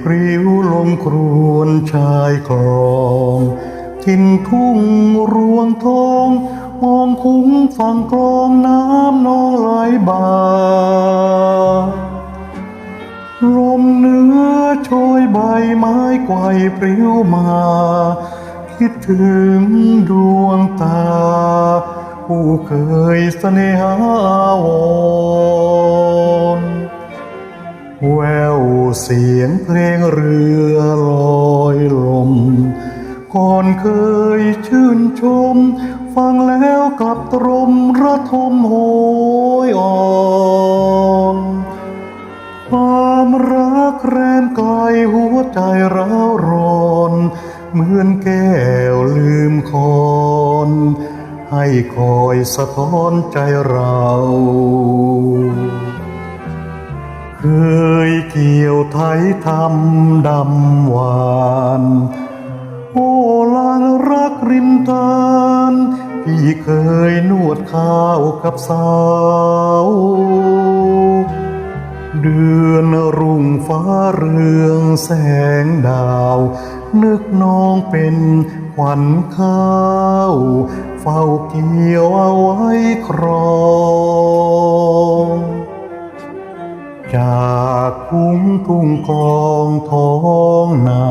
พริ้วลมครวนชายคลองทินทุ่งรวงทองมองคุ้งฝั่งกลองน้ำนองไหลบ่าลมเหนื้อโชยใบไม้ไกวปลิวมา คิดถึงดวงตา ผู้เคยเสน่หาวอนแวว เสียงเพลงเรือลอยลม ก่อนเคยชื่นชม ฟังแล้วกลับตรมระทมโหยอ่อนความรักแรมกายหัวใจร้าวร้อน เหมือนแก้วลืมคอนให้คอยสะท้อนใจเรา ไทยทำดำหวาน โอ้ลานรักริมทานพี่เคยนวดข้าวกับสาว เดือนรุ่งฟ้าเรืองแสงดาว นึกน้องเป็นขวัญข้าว เฝ้าเกี่ยวเอาไว้ครอง คุ้งทุ่งกองท้องนา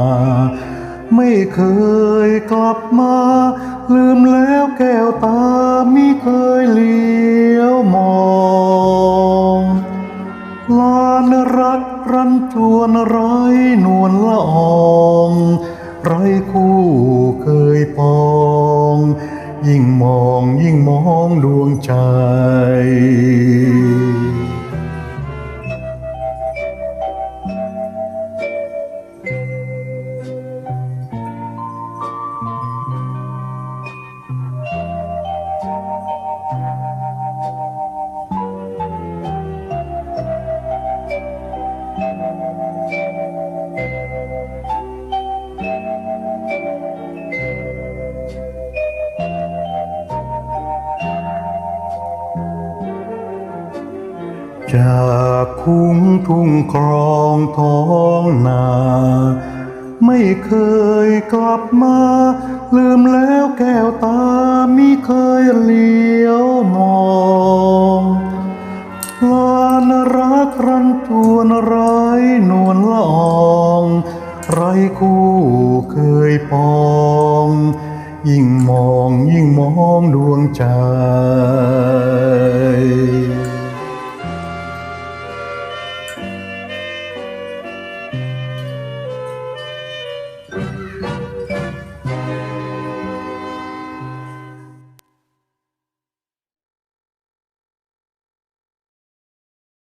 ไม่เคยกลับมา ลืมแล้วแก้วตาไมิเคยเลี้ยวมองลานรักรันจวนไรนวลละอองไรคู่เคยปอง ยิ่งมองยิ่งมองดวงใจ จากคุ้งทุ่งครองท้องนา ไม่เคยกลับมา ลืมแล้วแก้วตามิเคยเลี้ยวมอง รักรันจวนไรนวลละอองไรคู่เคยปอง ยิ่งมองยิ่งมองดวงใจ